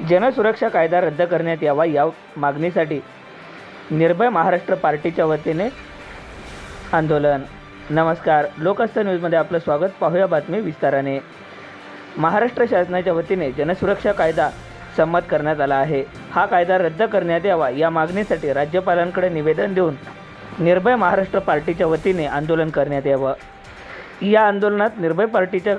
जनसुरक्षा कायदा रद्द करण्यात यावा या मागणीसाठी निर्भय महाराष्ट्र पार्टीच्या वतीने आंदोलन. नमस्कार. लोकस्थ न्यूजमध्ये आपलं स्वागत. पाहूया बातमी विस्ताराने. महाराष्ट्र शासनाच्या वतीने जनसुरक्षा कायदा संमत करण्यात आला आहे. हा कायदा रद्द करण्यात यावा या मागणीसाठी राज्यपालांकडे निवेदन देऊन निर्भय महाराष्ट्र पार्टीच्या वतीने आंदोलन करण्यात यावं. या आंदोलनात निर्भय पार्टीच्या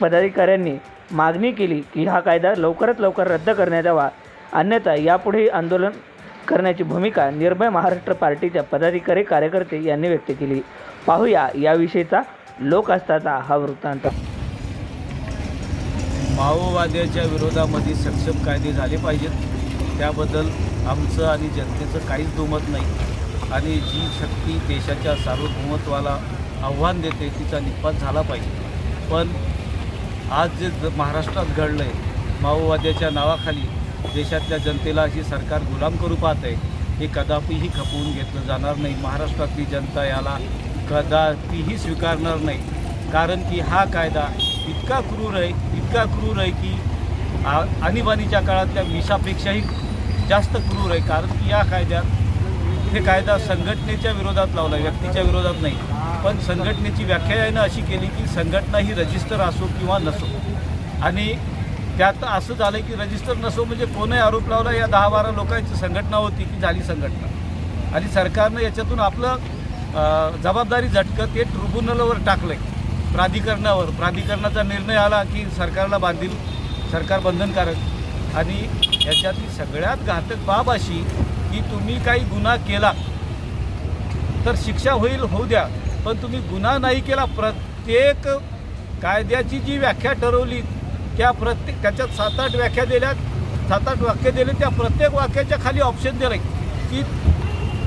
पदाधिकाऱ्यांनी मागणी केली की हा कायदा लवकरात लवकर रद्द करण्यात यावा. अन्यथा यापुढेही आंदोलन करण्याची भूमिका निर्भय महाराष्ट्र पार्टीच्या पदाधिकारी कार्यकर्ते यांनी व्यक्त केली. पाहूया याविषयीचा लोक हा वृत्तांत. माओवाद्याच्या विरोधामध्ये सक्षम कायदे झाले पाहिजेत. त्याबद्दल आमचं आणि जनतेचं काहीच दुमत नाही. आणि जी शक्ती देशाच्या सार्वभौमत्वाला आव्हान देते तिचा निपात झाला पाहिजे. पण आज जे ज- महाराष्ट्रात घडलं आहे माओवाद्याच्या नावाखाली देशातल्या जनतेला अशी सरकार गुलाम करू पाहत आहे हे कदापिही खपवून घेतलं जाणार नाही. महाराष्ट्रातली जनता याला कदापिही स्वीकारणार नाही. कारण की हा कायदा इतका क्रूर आहे इतका क्रूर आहे की आ- आणीबाणीच्या काळातल्या विषापेक्षाही जास्त क्रूर आहे. कारण की या कायद्यात हे कायदा संघटनेच्या विरोधात लावला व्यक्तीच्या विरोधात नाही. पण संघटनेची व्याख्या यानं अशी केली की संघटना ही रजिस्टर असो किंवा नसो. आणि त्यात असं झालं की रजिस्टर नसो म्हणजे कोणही आरोप लावला या दहा बारा लोकांची संघटना होती की झाली संघटना. आणि सरकारनं याच्यातून आपलं जबाबदारी झटकं ते ट्रिब्युनलवर टाकलं आहे प्राधिकरणावर. प्राधिकरणाचा निर्णय आला की सरकारला बांधील सरकार बंधनकारक. आणि याच्यातली सगळ्यात घातक बाब अशी की तुम्ही काही गुन्हा केला तर शिक्षा होईल होऊ द्या. पण तुम्ही गुन्हा नाही केला प्रत्येक कायद्याची जी व्याख्या ठरवली त्या प्रत्येक त्याच्यात सात आठ व्याख्या दिल्या सात आठ वाक्य दिले त्या प्रत्येक वाक्याच्या खाली ऑप्शन दिलं की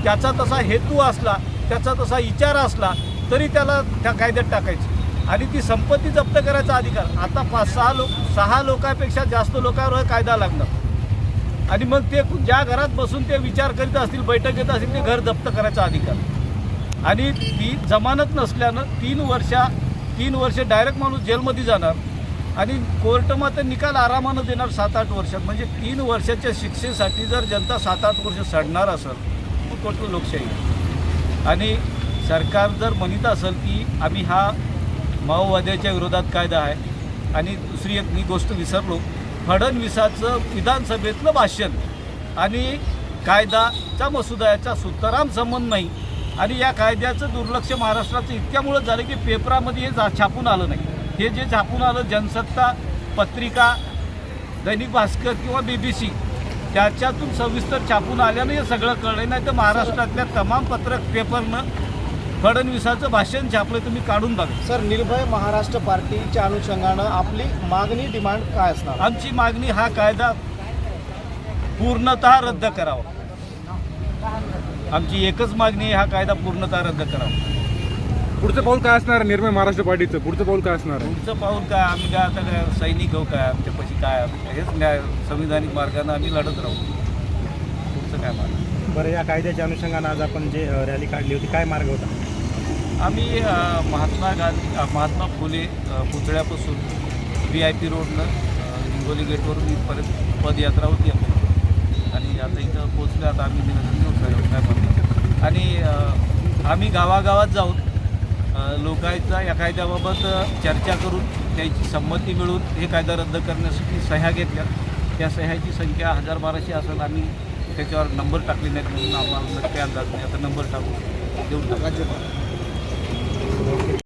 त्याचा तसा हेतू असला त्याचा तसा विचार असला तरी त्याला त्या कायद्यात टाकायचं. आणि ती संपत्ती जप्त करायचा अधिकार. आता पाच सहा लोक सहा लोकांपेक्षा जास्त लोकांवर कायदा लागणार. आणि मग ते ज्या घरात बसून ते विचार करीत असतील बैठक घेत असतील ते घर जप्त करायचा अधिकार. आणि ती जमानत नसल्यानं तीन वर्षा तीन वर्ष डायरेक्ट माणूस जेलमध्ये जाणार आणि कोर्टमध्ये निकाल आरामानं देणार सात आठ वर्षात. म्हणजे तीन वर्षाच्या शिक्षेसाठी जर जनता सात आठ वर्ष सडणार असेल तर कुठलं लोकशाही आणि सरकार जर म्हणत असेल की आम्ही हा माओवाद्याच्या विरोधात कायदा आहे आणि दुसरी एक मी गोष्ट विसरलो फडणवीसाचं विधानसभेतलं भाषण आणि कायदाचा मसुदा याचा सुतराम संबंध नाही आणि या कायद्याचं दुर्लक्ष महाराष्ट्राचं इतक्यामुळं झालं की पेपरामध्ये हे जा छापून आलं नाही. हे जे छापून आलं जनसत्ता पत्रिका दैनिक भास्कर किंवा बी बी सी त्याच्यातून सविस्तर छापून आल्यानं हे सगळं कळलं नाही तर महाराष्ट्रातल्या तमाम पत्रक पेपरनं फडणवीसाचं भाषण छापलं तुम्ही काढून बघा. सर निर्भय महाराष्ट्र पार्टीच्या अनुषंगानं आपली मागणी डिमांड काय असणार? आमची मागणी हा कायदा पूर्णतः रद्द करावा. आमची एकच मागणी आहे हा कायदा पूर्णतः रद्द करावा. पुढचं पाऊल काय असणार? आहे निर्भय महाराष्ट्र पार्टीचं पुढचं पाऊल काय असणार? आहे पुढचं पाऊल काय? आम्ही काय आता काय सैनिक हो काय? आमच्यापाशी काय? हेच न्याय संविधानिक मार्गानं आम्ही लढत राहू. पुढचं काय मार्ग? बरं या कायद्याच्या अनुषंगानं आज आपण जे अ, रॅली काढली होती काय मार्ग होता? आम्ही अ, महात्मा गांधी अ, महात्मा फुले अ, पुतळ्यापासून व्ही आय पी रोडनं अ, हिंगोली गेटवरून इथपर्यंत पदयात्रा होती आपली आणि आता इथं पोचलं आता आम्ही निवेदन आणि आम्ही गावागावात जाऊन लोकांचा या कायद्याबाबत चर्चा करून त्याची संमती मिळून हे कायदा रद्द करण्यासाठी सह्या घेतल्या. त्या सह्याची संख्या हजार बाराशे असेल. आम्ही त्याच्यावर नंबर टाकले नाहीत म्हणून आम्हाला नक्की अंदाज नाही. आता नंबर टाकू. देऊन टाकू.